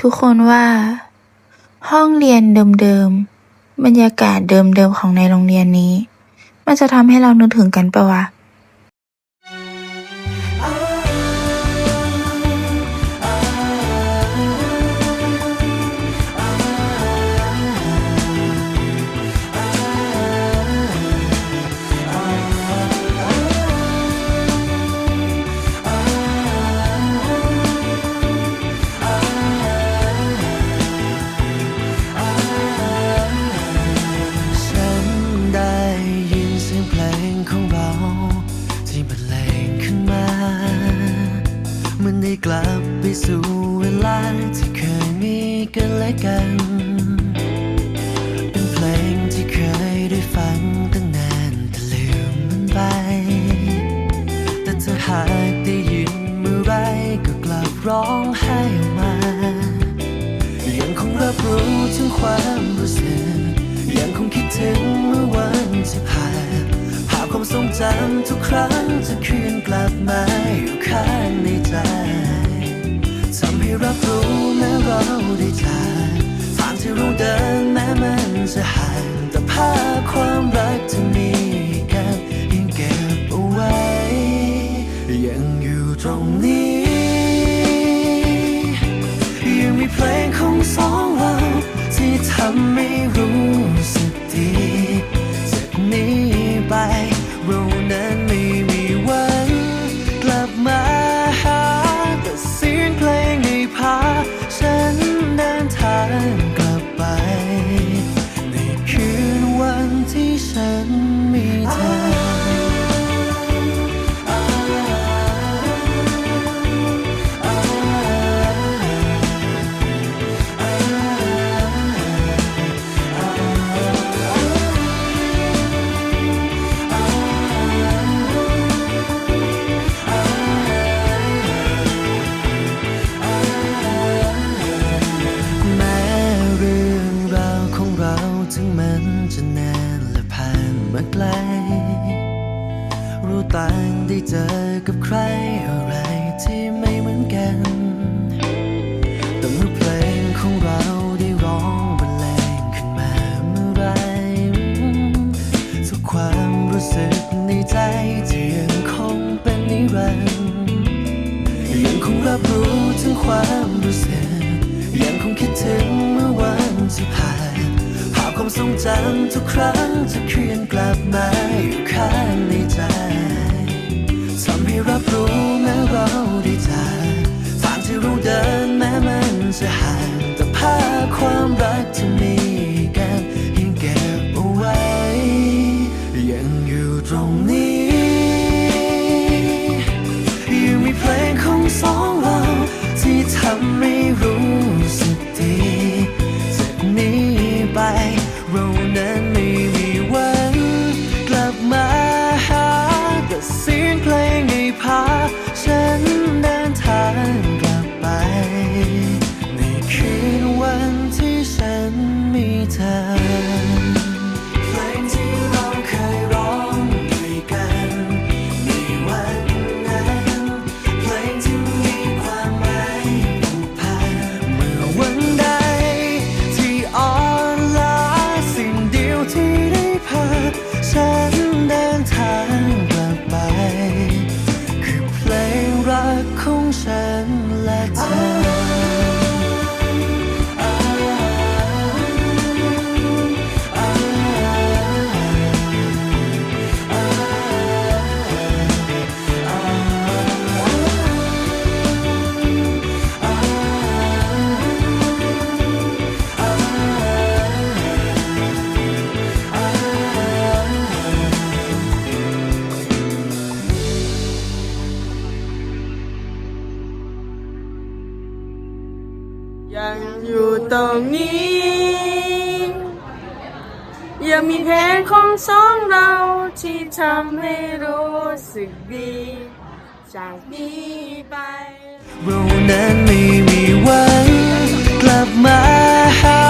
ทุกคนว่า ห้องเรียนเดิมๆบรรยากาศเดิมๆของในโรงเรียนนี้ มันจะทำให้เรานึกถึงกันปะวะ ลาที่เคยมีกันและกัน เป็นเพลงที่เคยได้ฟังตั้งนานแต่ลืมมันไป แต่เธอหากได้ยินเมื่อไรก็กลับร้องไห้ออกมา ยังคงรับรู้ถึงความรู้สึก ยังคงคิดถึงเมื่อวันที่ผ่านภาพความทรงจำทุกครั้งจะคืนกลับมาอยู่ข้างใน ได้จากทางที่เราเดินแม้มันจะห่างแต่ภาพความรักที่มีกันยังเก็บเอาไว้ ยังอยู่ตรงนี้ ยังมีเพลงของสองเราที่ทำให้รู้สึก ที่ฉัน มาไกล รู้ต่างได้เจอกับใครอะไรที่ไม่เหมือนกัน แต่เมื่อเพลงของเราได้ร้องบรรเลงขึ้นมาเมื่อไรทุกความรู้สึกในใจจะยังคงเป็นนิรันดร์ยังคงรับรู้ถึงความรู้สึก ทรงจำทุกครั้งจะเคลื่อนกลับมาอยู่ข้างในใจทำให้รับรู้แม้เราได้จากทางที่เราเดินแม้มันจะห่าง ยังอยู่ตรงนี้ ยังมีเพลงของสองเราที่ทำให้รู้สึกดี จากนี้ไป เรานั้นไม่มีวันกลับมาหา